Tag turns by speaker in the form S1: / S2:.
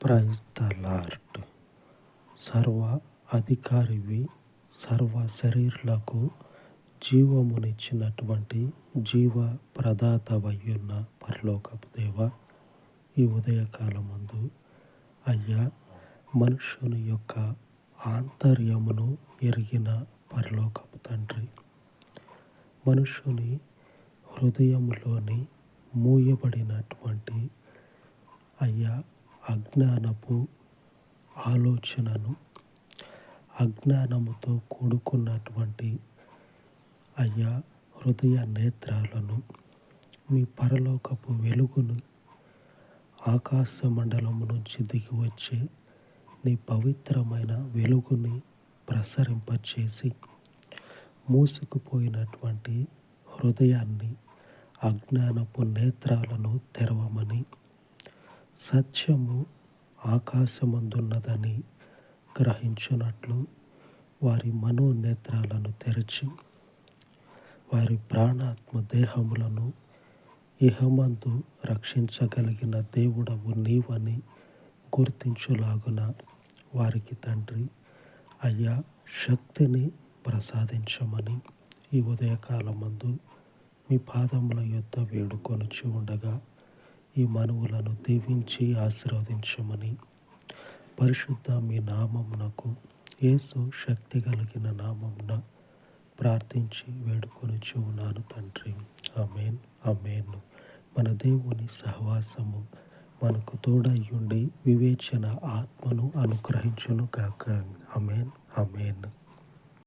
S1: Praise the lord సర్వ అధికారివి సర్వ శరీరులకు జీవమునిచ్చినటువంటి జీవ ప్రదాతవయ్యున్న పరలోకపు దేవ ఈ ఉదయకాలమందు అయ్యా మనుషుని యొక్క ఆంతర్యమును ఎరిగిన పరలోకపు తండ్రి. మనుషుని హృదయంలోని మూయబడినటువంటి అయ్యా అజ్ఞానపు ఆలోచనను అజ్ఞానముతో కూడుకున్నటువంటి అయ్యా హృదయ నేత్రాలను మీ పరలోకపు వెలుగును ఆకాశ మండలము నుంచి దిగి వచ్చే నీ పవిత్రమైన వెలుగుని ప్రసరింపచేసి మూసుకుపోయినటువంటి హృదయాన్ని అజ్ఞానపు నేత్రాలను తెరవమని సత్యము ఆకాశమందున్నదని గ్రహించున్నట్లు వారి మనోనేత్రాలను తెరచి. వారి ప్రాణాత్మ దేహములను ఇహమందు రక్షించగలిగిన దేవుడవు నీవని గుర్తించులాగున వారికి తండ్రి అయ్యా శక్తిని ప్రసాదించమని ఈ ఉదయకాలమందు మీ పాదముల యొద్ద వేడుకొనుచి ఉండగా ఈ మనవులను దీవించి ఆశీర్వదించమని. పరిశుద్ధ మీ నామమునకు ఏసు శక్తి కలిగిన నామమున ప్రార్థించి వేడుకొని ఉన్నాను తండ్రి. అమేన్ అమేన్ మన దేవుని సహవాసము మనకు తోడయ్యుండి వివేచన ఆత్మను అనుగ్రహించును కాక అమేన్ అమేన్